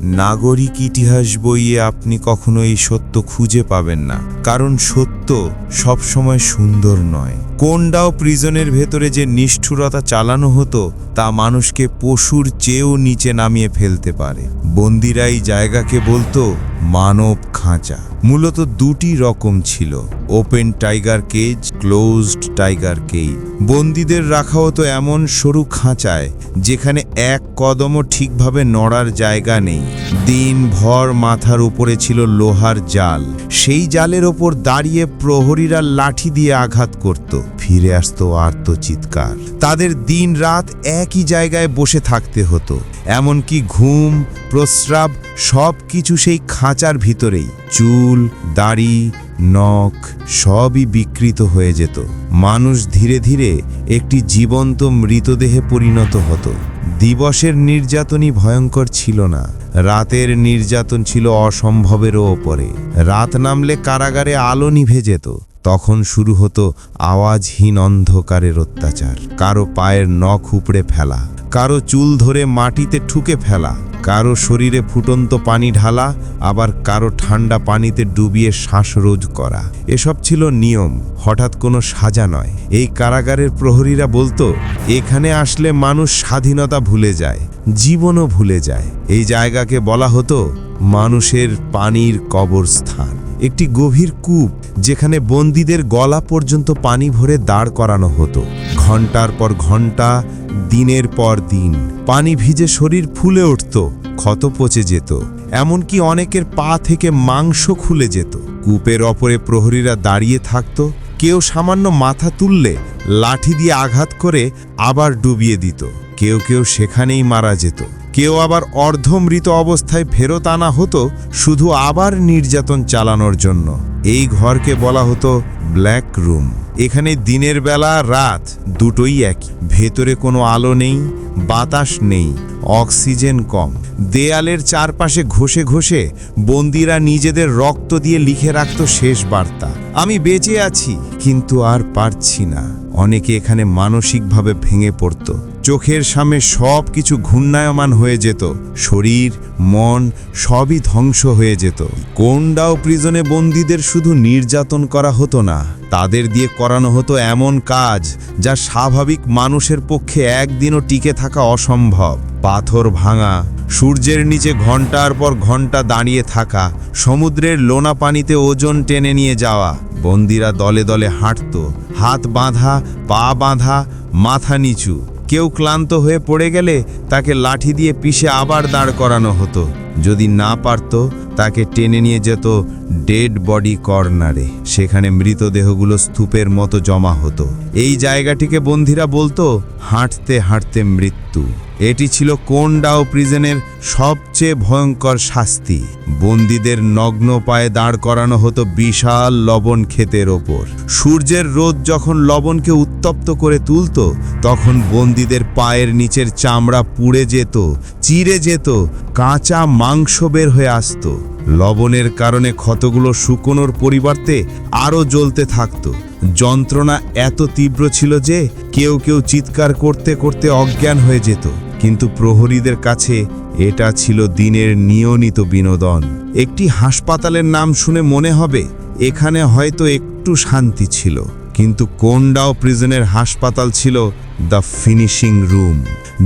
নাগরিক ইতিহাস বইয়ে আপনি কখনো এই সত্য খুঁজে পাবেন না। কারণ সত্য সবসময় সুন্দর নয়। কোনডাও প্রিজনের ভেতরে যে নিষ্ঠুরতা চালানো হতো, তা মানুষকে পশুর চেয়েও নিচে নামিয়ে ফেলতে পারে। বন্দিরা এই জায়গাকে বলতো মানব খাঁচা। মূলত দুটি রকম ছিল। Open tiger cage closed tiger cage বন্দীদের রাখা হতো এমন সরু খাঁচায়, যেখানে এক কদমও ঠিকভাবে নড়ার জায়গা নেই। দিনভর মাথার উপরে ছিল লোহার জাল। সেই জালের ওপর দাঁড়িয়ে প্রহরীরা লাঠি দিয়ে আঘাত করত। ফিরে আসতো আর্তচিৎকার। তাদের দিন রাত একই জায়গায় বসে থাকতে হতো, এমনকি ঘুম, প্রস্রাব সব কিছু সেই খাঁচার ভিতরেই। চুল, দাড়ি, নখ সবই বিকৃত হয়ে যেত। মানুষ ধীরে ধীরে একটি জীবন্ত মৃতদেহে পরিণত হতো। দিবসের নির্যাতনই ভয়ঙ্কর ছিল না। রাতের নির্যাতন ছিল অসম্ভবেরও ওপরে। রাত নামলে কারাগারে আলো নিভে যেত। তখন শুরু হতো আওয়াজহীন অন্ধকারের অত্যাচার। কারও পায়ের নখ উপড়ে ফেলা, কারও চুল ধরে মাটিতে ঠুকে ফেলা, কারও শরীরে ফুটন্ত পানি ঢালা, আবার কারও ঠান্ডা পানিতে ডুবিয়ে শ্বাসরোধ করা। এসব ছিল নিয়ম, হঠাৎ কোনো সাজা নয়। এই কারাগারের প্রহরীরা বলতো, এখানে আসলে মানুষ স্বাধীনতা ভুলে যায়, জীবনও ভুলে যায়। এই জায়গাকে বলা হতো মানুষের পানির কবরস্থান। একটি গভীর কূপ যেখানে বন্দীদের গলা পর্যন্ত পানি ভরে দাঁড় করানো হতো। ঘণ্টার পর ঘণ্টা দিনের পর দিন, পানি ভিজে শরীর ফুলে উঠত, ক্ষত পচে যেত, এমনকি অনেকের পা থেকে মাংস খুলে যেত। কূপের অপরে প্রহরীরা দাঁড়িয়ে থাকত, কেউ সামান্য মাথা তুললে লাঠি দিয়ে আঘাত করে আবার ডুবিয়ে দিত, কেউ কেউ সেখানেই মারা যেত। কেউ আবার অর্ধমৃত অবস্থায় ফেরত আনা হতো শুধু আবার নির্যাতন চালানোর জন্য। এই ঘরকে বলা হতো ব্ল্যাক রুম। এখানে দিনের বেলা, রাত দুটোই একই। ভেতরে কোনো আলো নেই, বাতাস নেই, অক্সিজেন কম। দেয়ালের চারপাশে ঘষে ঘষে বন্দিরা নিজেদের রক্ত দিয়ে লিখে রাখত শেষ বার্তা। আমি বেঁচে আছি, কিন্তু আর পারছি না। অনেকে এখানে মানসিকভাবে ভেঙে পড়ত। চোখের সামনে সব কিছু ঘূর্ণায়মান হয়ে যেত। শরীর, মন সবই ধ্বংস হয়ে যেত। কোন্ডাও প্রিজনে বন্দীদের শুধু নির্যাতন করা হতো না। তাদের দিয়ে করানো হতো এমন কাজ যা স্বাভাবিক মানুষের পক্ষে একদিনও টিকে থাকা অসম্ভব। পাথর ভাঙা, সূর্যের নিচে ঘণ্টার পর ঘণ্টা দাঁড়িয়ে থাকা, সমুদ্রের লোনা পানিতে ওজন টেনে নিয়ে যাওয়া। বন্দিরা দলে দলে হাঁটত, হাত বাঁধা, পা বাঁধা, মাথা নিচু। কেউ ক্লান্ত হয়ে পড়ে গেলে তাকে লাঠি দিয়ে পিষে আবার দাঁড় করানো হতো। যদি না পারত, তাকে টেনে নিয়ে যেত ডেড বডি কর্নারে। সেখানে মৃতদেহগুলো স্তূপের মতো জমা হতো। এই জায়গাটিকে বন্ধিরা বলতো, হাঁটতে হাঁটতে মৃত্যু। এটি ছিল কোনডাও প্রিজনের সবচেয়ে ভয়ঙ্কর শাস্তি। বন্দীদের নগ্ন পায়ে দাঁড় করানো হতো বিশাল লবণ ক্ষেতের ওপর। সূর্যের রোদ যখন লবণকে উত্তপ্ত করে তুলত, তখন বন্দীদের পায়ের নিচের চামড়া পুড়ে যেত, চিরে যেত, কাঁচা মাংস বের হয়ে আসতো। লবণের কারণে ক্ষতগুলো শুকোনোর পরিবর্তে আরও জ্বলতে থাকতো। যন্ত্রণা এত তীব্র ছিল যে কেউ কেউ চিৎকার করতে করতে অজ্ঞান হয়ে যেত। কিন্তু প্রহরীদের কাছে এটা ছিল দিনের নিয়মিত বিনোদন। একটি হাসপাতালের নাম শুনে মনে হবে, এখানে হয়তো একটু শান্তি ছিল। কিন্তু কোন্ডাও প্রিজনের হাসপাতাল ছিল দ্য ফিনিশিং রুম,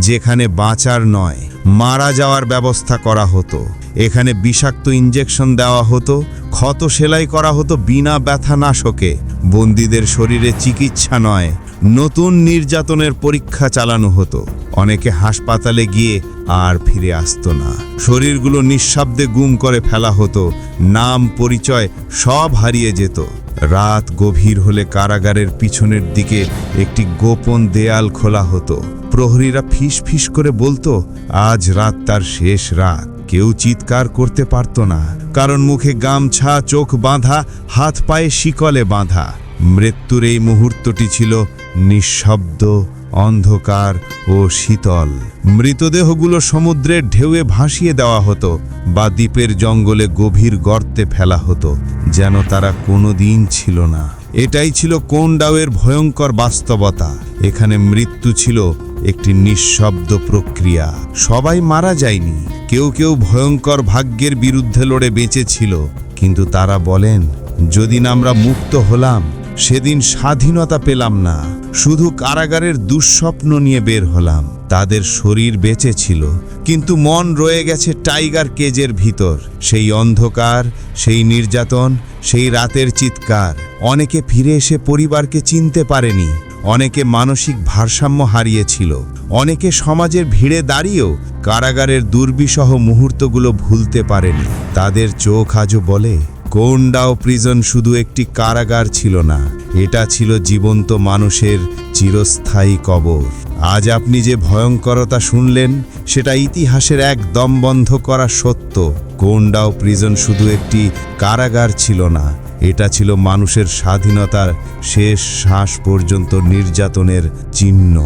যেখানে বাঁচার নয়, মারা যাওয়ার ব্যবস্থা করা হতো। এখানে বিষাক্ত ইঞ্জেকশন দেওয়া হতো, ক্ষত সেলাই করা হতো বিনা ব্যথা নাশকে বন্দীদের শরীরে চিকিৎসা নয়, নতুন নির্যাতনের পরীক্ষা চালানো হতো। অনেকে হাসপাতালে গিয়ে আর ফিরে আসতো না। শরীরগুলো নিঃশব্দে গুম করে ফেলা হতো, নাম, পরিচয় সব হারিয়ে যেত। রাত গভীর হলে কারাগারের পিছনের দিকে একটি গোপন দেয়াল খোলা হতো। প্রহরীরা ফিস ফিস করে বলতো, আজ রাত তার শেষ রাত। কেউ চিৎকার করতে পারত না। কারণ মুখে গামছা, চোখ বাঁধা, হাত পায়ে শিকলে বাঁধা। মৃত্যুর এই মুহূর্তটি ছিল নিঃশব্দ অন্ধকার ও শীতল। মৃতদেহগুলো সমুদ্রের ঢেউয়ে ভাসিয়ে দেওয়া হতো বা দ্বীপের জঙ্গলে গভীর গর্তে ফেলা হতো, যেন তারা কোনো দিন ছিল না। এটাই ছিল কোন্ডাওয়ের ভয়ঙ্কর বাস্তবতা। এখানে মৃত্যু ছিল একটি নিঃশব্দ প্রক্রিয়া। সবাই মারা যায়নি। কেউ কেউ ভয়ঙ্কর ভাগ্যের বিরুদ্ধে লড়ে বেঁচেছিল কিন্তু তারা বলেন যেদিন আমরা মুক্ত হলাম সেদিন স্বাধীনতা পেলাম না। শুধু কারাগারের দুঃস্বপ্ন নিয়ে বের হলাম। তাদের শরীর বেঁচে ছিল, কিন্তু মন রয়ে গেছে টাইগার কেজের ভিতর। সেই অন্ধকার, সেই নির্যাতন, সেই রাতের চিৎকার। অনেকে ফিরে এসে পরিবারকে চিনতে পারেনি। অনেকে মানসিক ভারসাম্য হারিয়েছিল। অনেকে সমাজের ভিড়ে দাঁড়িয়েও কারাগারের দুর্বিসহ মুহূর্তগুলো ভুলতে পারেনি। তাদের চোখ আজও বলে কোন্ডাও প্রিজন শুধু একটি কারাগার ছিল না, এটা ছিল জীবন্ত মানুষের চিরস্থায়ী কবর। আজ আপনি যে ভয়ঙ্করতা শুনলেন, সেটা ইতিহাসের এক দমবন্ধ করা সত্য। কোন্ডাও প্রিজন শুধু একটি কারাগার ছিল না, এটা ছিল মানুষের স্বাধীনতার শেষ শ্বাস পর্যন্ত নির্যাতনের চিহ্ন।